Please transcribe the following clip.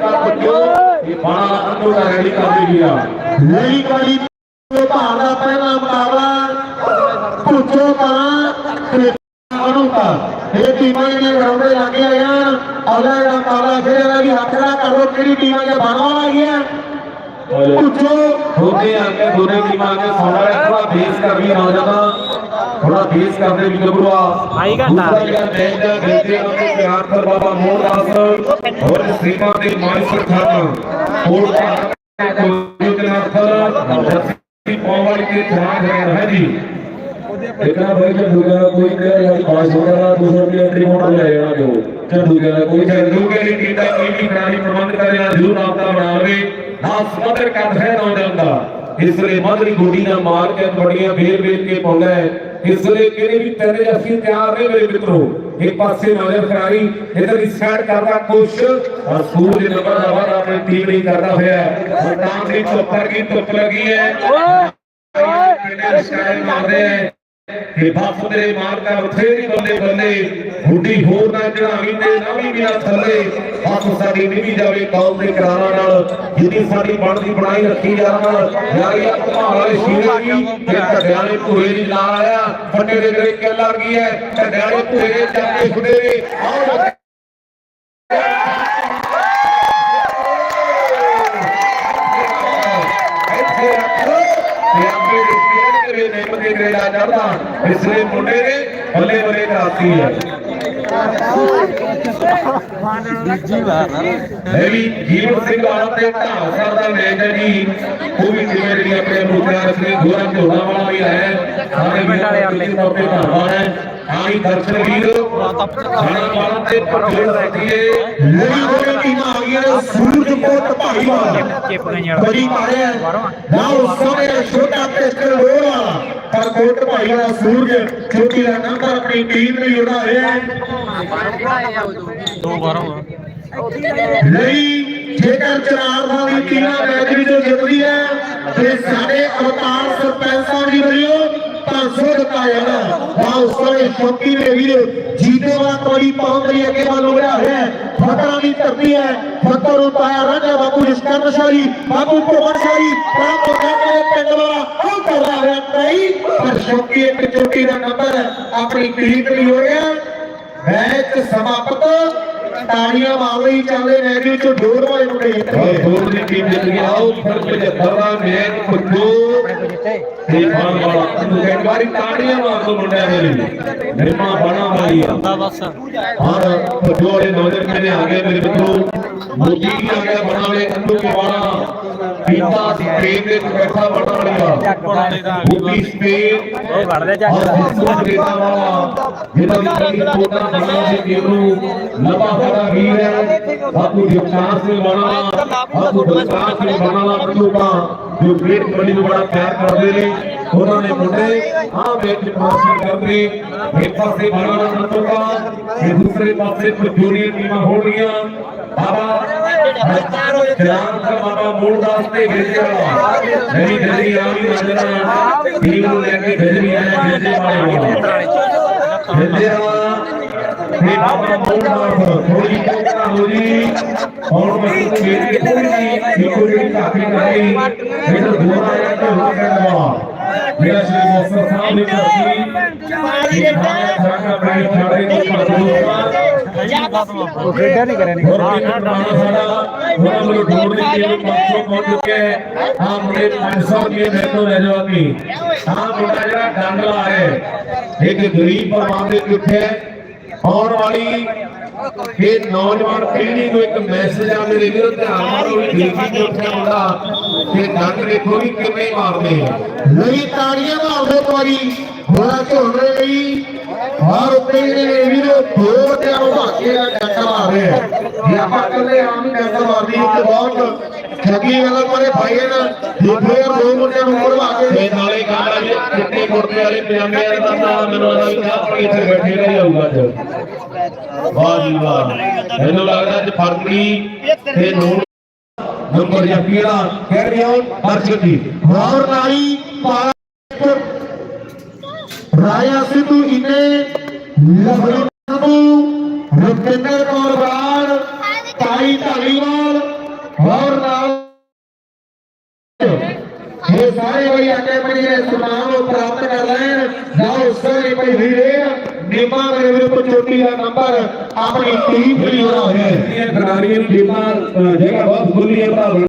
ਬਾਣਾ ਅੰਦਰੋਂ ਦਾ ਰੈਲੀ ਕਰਦੀ ਗਿਆ ਲਈ ਕਾਲੀ ਭਾਰ ਦਾ ਪਹਿਲਾ ਮੁਕਾਬਲਾ, ਪੁੱਛੋ ਤਾਂ ਅਨੁਤਾ ਇਹ ਟੀਮਾਂ ਨੇ ਰੌਂਦੇ ਲੱਗੇ ਆ ਯਾਰ ਅਗਲਾ ਜਿਹੜਾ ਮੁਕਾਬਲਾ, ਫਿਰ ਇਹਨਾਂ ਦੀ ਹੱਥ ਨਾਲ ਕਰੋ, ਕਿਹੜੀ ਟੀਮਾਂ ਦੇ ਬਣਵਾ ਲੱਗੀਆਂ ਪੁੱਛੋ ਦੋਨੇ ਆ ਕੇ ਦੋਨੇ ਟੀਮਾਂ ਕੇ ਸੋਨਾ ਥੋੜਾ ਬੇਸ ਕਰ ਵੀ ਨਾ ਜਾਣਾ ਥੋੜਾ ਬੇਸ ਕਰਦੇ ਵੀ ਗੱਭਰੂਆ ਆਈ ਘੰਟਾ। ਦੂਸਰਾ ਜਿਹੜਾ ਮੈਚ ਦਾ ਦੇਖਦੇ ਹਾਂ ਕਿ ਪਿਆਰ ਕਰ ਬਾਬਾ ਮੋਹਨ ਦਾਸ ਔਰ ਸੀਮਾ ਦੇ ਮਾਨਸਰ ਖਾਨਾ ਕੋਲ ਕੋਈ ਜਨਾਬ ਜੱਸੀ ਪੌਵਾਲ ਕੇ ਜਨਾਬ ਹੈ ਜੀ ਇਤਨਾ ਭਾਈ ਝੰਡੂ ਦਾ ਕੋਈ ਕਿਹਾ ਯਾਰ ਪਾਸ ਹੋ ਗਿਆ 200 ਰੁਪਏ ਐਂਟਰੀ ਮੋਡ ਲੈ ਜਾਣਾ ਜੋ ਝੰਡੂ ਦਾ ਕੋਈ ਝੰਡੂ ਕੇ ਲਈ ਟੀਮ ਦਾ ਕੋਈ ਵੀ ਖਿਡਾਰੀ ਪ੍ਰਬੰਧ ਕਰ ਰਿਹਾ ਜ਼ਰੂਰ ਆਪਦਾ ਬਣਾ ਲਵੇ ਨਾ ਸਮਦਰ ਕਰ ਹੈ ਨਾ ਜਾਂਦਾ ਇਸ ਲਈ ਮਧਰੀ ਗੋਡੀ ਨਾਲ ਮਾਰ ਕੇ ਤੁਹਾਡੀਆਂ ਫੇਰ ਫੇਰ ਕੇ ਪਾਉਂਦਾ ਹੈ ਇਸ ਲਈ ਕਿਹੜੇ ਵੀ ਤੇਰੇ ਅਸੀਂ ਤਿਆਰ ਨੇ ਮੇਰੇ ਮਿੱਤਰੋ ਇੱਕ ਪਾਸੇ ਨਜ਼ਰ ਖਿਡਾਰੀ ਇਧਰ ਦੀ ਸਾਈਡ ਕਰਦਾ ਕੋਸ਼ ਔਰ ਸੂਰਜ ਨੰਬਰ ਦਾ ਵਾਰ ਆਪਣੀ ਟੀਮ ਲਈ ਕਰਦਾ ਹੋਇਆ ਤਾਂ ਦੀ ਚੁੱਪਰ ਕੀ ਧੁੱਪ ਲੱਗੀ ਹੈ ਸਟਾਈਲ ਮਾਰਦੇ ਹੈ ਕਿ ਬਾਪ ਤੇਰੇ ਮਾਰ ਕਰ ਬੱਲੇ ਬੱਲੇ। ਹੁੱਡੀ ਹੋਰ ਨਾ ਚੜਾਵੀ ਤੇ ਨਾਵੀ ਵੀ ਨਾ ਥੱਲੇ। ਬਾਪ ਸਾਡੀ ਨਿਵੀ ਜਾਵੇ ਕੌਮ ਦੇ ਕਰਾਰਾਂ ਨਾਲ। ਜਿੰਨੀ ਸਾਡੀ ਬਣਦੀ ਬਣਾਈ ਰੱਖੀ ਜਾਣਾ ਯਾਰੀ ਧਮਾਲ ਵਾਲੇ ਸ਼ੀਰੇ ਵੀ। ਤੇ ਢੱਡਿਆਲੇ ਭੂਏ ਦੀ ਲਾ ਆਇਆ। ਫੱਟੇ ਦੇ ਗਰੇ ਕੇ ਲੱਗ ਗਈ ਹੈ। ਢੱਡਿਆਲੇ ਭੂਏ ਦੇ ਚਾਕੇ ਖੁਡੇਰੇ ਆਓ ਇੱਥੇ ਰੱਖੋ ਤੇ ਆਪੇ ਦੇ ਸਿਰ ਕਰੇ ਗਰੇੜਾ ਚੜਦਾ ਇਸ ਲਈ ਮੁੰਡੇ ਨੇ ਬੱਲੇ ਬੱਲੇ ਕਰਾਤੀ ਹੈ। ਹੈ ਵੀ ਜੀਵਨ ਸਿੰਘ ਵਾਲਾ ਤੇ ਢਾਸਰ ਦਾ ਮੈਚ ਹੈ ਜੀ। ਉਹ ਵੀ ਜਿਵੇਂ ਜਿਹੜੀ ਆਪਣੇ ਮੁੱਦਿਆਂ ਰਸਮੀ ਗੋਰਾ ਝੋਲਾ ਵਾਲਾ ਵੀ ਹੈ। ਸਾਰੇ ਪਿੰਡ ਵਾਲੇ ਆਪਣੇ ਤੇ ਧੰਨਵਾਦ ਹੈ। ਆਈ ਦਰਸ਼ਨ ਵੀਰ ਖਾਣਾ ਵਾਲਾ ਤੇ ਪਟੇਲ ਰੱਖੀਏ ਲਈ ਹੋਈ ਟੀਮਾਂ ਆ ਗਈਆਂ ਨੇ। ਸੂਰਜ ਕੋਟ ਚਿਪ ਗਈਆਂ ਬੜੀ ਮਾਰਿਆ। ਨਾ ਉਸ ਸਮੇਂ ਛੋਟਾ ਪਿਸਟਲ ਲੋੜ ਵਾਲਾ। ਪਰ ਕੋਟ ਭਾਈਵਾਲ ਸੂਰਜ ਛੋਟੀ ਦਾ ਨੰਬਰ ਆਪਣੀ ਟੀਮ ਲਈ ਉਡਾ ਰਿਹਾ ਹੈ। ਦੋ ਬਾਰੋਂ ਲਈ ਜੇਕਰ ਚਨਾਰ ਦਾ ਵੀ ਟੀਮਾਂ ਮੈਚ ਵਿੱਚੋਂ ਜਿੱਤਦੀ ਹੈ ਤੇ ਸਾਡੇ ਅਵਤਾਰ ਸਰਪੰਚਾਂ ਦੀ ਵੱਲੋਂ 500 ਦਿੱਤਾ ਜਾਣਾ ਨਾ ਉਸ ਸ਼ੌਕੀ ਦੇ ਵੀਰ ਜੀਤੇ ਵਾਲਾ ਤੋੜੀ ਪਾਉਣ ਲਈ ਅੱਗੇ ਵੱਲ ਉੜਿਆ ਹੋਇਆ ਹੈ। ਫਤਰਾਂ ਦੀ ਧਰਤੀ ਹੈ। ਫਤਰ ਉਤਾਇਆ ਰਾਜਾ ਬਾਬੂ ਜਸਕਰਨ ਸ਼ਾਹੀ ਬਾਬੂ ਭਵਨ ਸ਼ਾਹੀ ਬੜਾ ਪਿੰਡ ਵਾਲਾ, ਉਹ ਕਰਦਾ ਹੋਇਆ ਕਈ। ਪਰ ਸ਼ੌਕੀ ਇੱਕ ਚੋਟੀ ਦਾ ਨੰਬਰ ਆਪਣੀ ਟੀਮ ਲਈ ਹੋ ਰਿਹਾ ਮੈਚ ਸਮਾਪਤ। ਤਾੜੀਆਂ ਮਾਰ ਲਈ ਚੱਲਦੇ ਮੈਚ ਵਿੱਚ ਡੋਰ ਵਾਲੇ ਮੁੰਡੇ ਜਿੱਤ ਔਰ ਗਏ ਹੋਰ ਦੀ ਟੀਮ ਜਿੱਤ ਗਈ। ਆਓ ਫਿਰ 75 ਦਾ ਮੈਚ ਪੁੱਜੋ ਤੇ ਬਾਣ ਵਾਲਾ ਨੂੰ ਇੱਕ ਵਾਰੀ ਤਾੜੀਆਂ ਮਾਰ ਦੋ ਮੁੰਡਿਆਂ ਦੇ ਲਈ। ਨਿਰਮਾ ਬਣਾ ਵਾਲੀ ਆ। ਦਾ ਬਸ। ਔਰ ਪੁੱਜੋ ਵਾਲੇ ਨੌਜਵਾਨ ਕਹਿੰਦੇ ਆ ਗਏ ਮੇਰੇ ਮਿੱਤਰੋ। ਮੋਦੀ ਵੀ ਆ ਗਿਆ ਬਣਾ ਵਾਲੇ ਅੰਦੂ ਕੇ ਵਾਲਾ ਪੀਤਾ ਸੀ ਟ੍ਰੇਨ ਦੇ ਵਿੱਚ ਬੈਠਾ ਬਣਾ ਵਾਲੀ ਆ ਮੋਦੀ ਸਪੇਨ ਉਹ ਵੜਦੇ ਜਾ ਔਰ ਹਿੰਦੂ ਦੇਤਾ ਵਾਲਾ ਜਿਹਦਾ ਵੀ ਕਈ ਕੋਟਾ ਬਣਾ ਸੀ ਕਿ ਉਹਨੂੰ ਲੰਬਾ ਬੜਾ ਵੀਰ ਹੈ ਬਾਪੂ ਜਗਤਾਰ ਸਿੰਘ ਬਣਾ ਬਾਪੂ ਬਲਕਾਰ ਸਿੰਘ ਬਣਾ ਬੰਦੂਕਾ ਜੋ ਗ੍ਰੇਟ ਕਬੱਡੀ ਨੂੰ ਬੜਾ ਪਿਆਰ ਕਰਦੇ ਨੇ ਉਹਨਾਂ ਨੇ ਮੁੰਡੇ ਆਹ ਮੈਚ ਪ੍ਰਦਰਸ਼ਨ ਕਰਦੇ ਇੱਕ ਪਾਸੇ ਬਣਾ ਬਾਬਾ ਚਰਾਨ ਦਾ ਬਾਬਾ ਮੂਲਦਾਸ ਤੇ ਗਿਰਜੇ ਵਾਲਾ ਨਹੀਂ ਜਲਦੀ ਆ ਵੀ ਨਜ਼ਰਾਂ ਟੀਮ ਨੂੰ ਲੈ ਕੇ ਗਿਰਜੇ ਆਇਆ ਗਿਰਜੇ ਵਾਲੇ ਵਾਲਾ ਗਿਰਜੇ ਤੇ ਬਾਬਾ ਮੂਲਦਾਸ ਥੋੜੀ ਕੋਟਾ ਹੋ ਜੀ ਔਰ ਮੈਂ ਤੋਂ ਮੇਰੀ ਕੋਈ ਨਹੀਂ ਇੱਕੋ ਜਿਹੜੀ ਕਾਫੀ ਕਰਾਈ ਇਹ ਦੂਰ ਆਇਆ ਤੇ ਹੋ ਗਿਆ ਵਾਲਾ ਮੇਰਾ। ਸ਼੍ਰੀ ਮੋਸਰ ਸਾਹਿਬ ਨੇ ਕਰਤੀ ਇਹ ਖਾਣਾ ਖਾਣਾ ਬੈਠ ਖਾੜੇ ਨੂੰ ਪਾ ਉਹ ਖੇਡਿਆ ਨਹੀਂ ਕਰਿਆ ਹੋਰ ਵੀ ਪੁਰਾਣਾ ਸਾਡਾ ਉਹਨਾਂ ਨੂੰ ਢੋੜ ਦੀ ਟੀਮ 500 ਪਹੁੰਚ ਚੁੱਕੇ ਹੈ। ਆ ਮੁੰਡੇ 500 ਰੁਪਏ ਮੇਰੇ ਤੋਂ ਲੈ ਜਾਓ ਅੱਗੇ ਆ ਮੁੰਡਾ ਜਿਹੜਾ ਡੰਗਲਾ ਹੈ, ਇੱਕ ਗਰੀਬ ਪਰਿਵਾਰ ਦੇ ਉੱਠਿਆ ਆਉਣ ਵਾਲੀ ਇਹ ਨੌਜਵਾਨ ਪੀੜ੍ਹੀ ਨੂੰ ਇੱਕ ਮੈਸੇਜ ਆ, ਮੇਰੇ ਵੀਰੋ, ਧਿਆਨ ਮਾਰੋ ਵੀ ਗਰੀਬੀ ਤੋਂ ਉੱਠਿਆ ਮੁੰਡਾ। ਤੇ ਡੰਗ ਦੇਖੋ ਵੀ ਕਿਵੇਂ ਮਾਰਦੇ ਆ। ਲਈ ਤਾੜੀਆਂ ਮਾਰਦੇ ਇੱਕ ਵਾਰੀ। ਬੋਲਾ ਝੋਲੇ ਜਿਹੜੇ ਵੀਰ ਦੋ ਨੂੰ ਭਾਗੇ ਦਾ ਡੱਕਾ ਮਾਰ ਰਹੇ ਆ ਜੇ ਆਪਾਂ ਕੱਲੇ ਆਮ ਡੱਕਾ ਮਾਰਦੀ ਇੱਕ ਬਹੁਤ ਠੱਗੀ ਵਾਲਾ ਮਾਰੇ ਭਾਈ ਨਾ ਯਾਰ ਦੋ ਮੁੰਡਿਆਂ ਨੂੰ ਉੱਪਰ ਭਾਗੇ ਤੇ ਨਾਲੇ ਕਹਿੰਦਾ ਜੀ ਚਿੱਟੇ ਕੁੜਤੇ ਵਾਲੇ ਪਜਾਮੇ ਵਾਲੇ ਦਾ ਨਾਮ ਮੈਨੂੰ ਚਾਹ ਪੀ ਇੱਥੇ ਬੈਠੇ ਰਹਿ ਜਾਊਗਾ ਅੱਜ। ਵਾਹ ਜੀ ਵਾਹ। ਮੈਨੂੰ ਲੱਗਦਾ ਅੱਜ ਫਰਕੀ ਤੇ ਨੂਰ ਨੰਬਰ ਜਾਂ ਆਊਟ ਹਰਸ਼ਦ ਜੀ ਹੋਰ ਨਾਲੀ ਪਾਲਾ ਰਾਇਆ ਸਿੱਧੂ ਇਨੇ ਲਵਲੀ ਨੂੰ ਰੁਪਿੰਦਰ ਕੌਰ ਬਾੜ ਤਾਈ ਢਾਲੀਵਾਲ ਹੋਰ ਨਾਲ ਇਹ ਸਾਰੇ ਬਈ ਅੱਗੇ ਬੜੀ ਦੇ ਸਨਮਾਨ ਨੂੰ ਪ੍ਰਾਪਤ ਕਰ ਲੈਣ ਜਾਓ ਸਾਰੇ ਬਈ ਵੀਰੇ ਨਿਮਾ ਦੇ ਵਿਰੁੱਧ ਚੋਟੀ ਦਾ ਨੰਬਰ ਆਪਣੀ ਟੀਮ ਲਈ ਹੋਣਾ ਹੈ ਇਹ ਖਿਡਾਰੀਆਂ ਦੀ ਟੀਮਾਂ ਅਹ, ਜਗ੍ਹਾ ਬਹੁਤ ਖੁੱਲੀ ਹੈ ਭਰਾ